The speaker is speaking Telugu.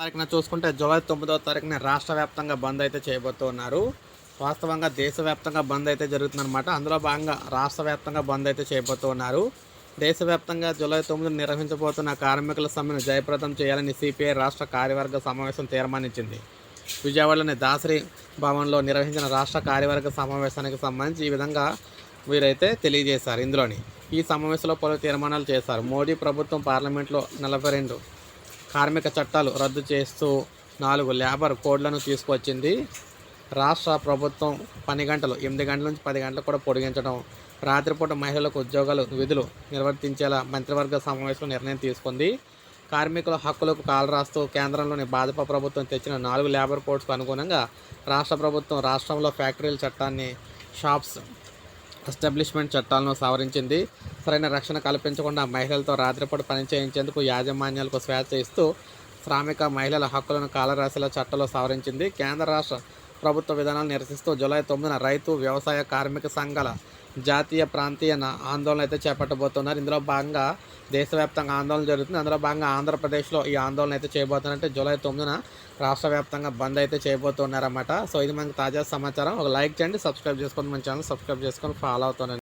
తారీఖున చూసుకుంటే జూలై తొమ్మిదవ తారీఖున రాష్ట్ర వ్యాప్తంగా బంద్ అయితే చేయబోతున్నారు వాస్తవంగా దేశవ్యాప్తంగా బంద్ అయితే జరుగుతుందన్నమాట. అందులో భాగంగా రాష్ట్ర వ్యాప్తంగా బంద్ అయితే చేయబోతున్నారు దేశవ్యాప్తంగా జూలై తొమ్మిది నిర్వహించబోతున్న కార్మికుల సమ్మెను జయప్రదం చేయాలని సిపిఐ రాష్ట్ర కార్యవర్గ సమావేశం తీర్మానించింది. విజయవాడలోని దాసరి భవన్లో నిర్వహించిన రాష్ట్ర కార్యవర్గ సమావేశానికి సంబంధించి ఈ విధంగా వీరైతే తెలియజేశారు. ఇందులోని ఈ సమావేశంలో పలు తీర్మానాలు చేశారు. మోడీ ప్రభుత్వం పార్లమెంట్లో నలభై రెండు కార్మిక చట్టాలు రద్దు చేస్తూ నాలుగు లేబర్ కోడ్లను తీసుకొచ్చింది. రాష్ట్ర ప్రభుత్వం పని గంటలు ఎనిమిది గంటల నుంచి పది గంటలు కూడా పొడిగించడం రాత్రిపూట మహిళలకు ఉద్యోగాలు విధులు నిర్వర్తించేలా మంత్రివర్గ సమావేశం నిర్ణయం తీసుకుంది. కార్మికుల హక్కులకు కాలరాస్తూ కేంద్రంలోని భాజపా ప్రభుత్వం తెచ్చిన నాలుగు లేబర్ కోడ్స్కు అనుగుణంగా రాష్ట్ర ప్రభుత్వం రాష్ట్రంలో ఫ్యాక్టరీల చట్టాన్ని షాప్స్ ఎస్టాబ్లిష్మెంట్ చట్టాలను సవరించింది. సరైన రక్షణ కల్పించకుండా మహిళలతో రాత్రిపూట పని చేయించేందుకు యాజమాన్యాలకు స్వేచ్ఛ ఇస్తూ శ్రామిక మహిళల హక్కులను కాలరాశిల చట్టంలో సవరించింది. కేంద్ర రాష్ట్ర ప్రభుత్వ విధానాలు నిరసిస్తూ జూలై తొమ్మిదిన రైతు వ్యవసాయ కార్మిక సంఘాల జాతీయ ప్రాంతీయ ఆందోళన అయితే చేపట్టబోతున్నారు. ఇందులో భాగంగా దేశవ్యాప్తంగా ఆందోళన జరుగుతుంది. అందులో భాగంగా ఆంధ్రప్రదేశ్లో ఈ ఆందోళన అయితే చేయబోతున్నారంటే జూలై తొమ్మిదిన రాష్ట్ర వ్యాప్తంగా బంద్ అయితే చేయబోతున్నారన్నమాట. సో ఇది మనకి తాజా సమాచారం. ఒక లైక్ చేయండి సబ్స్క్రైబ్ చేసుకోండి. మన ఛానల్ సబ్స్క్రైబ్ చేసుకొని ఫాలో అవుతానండి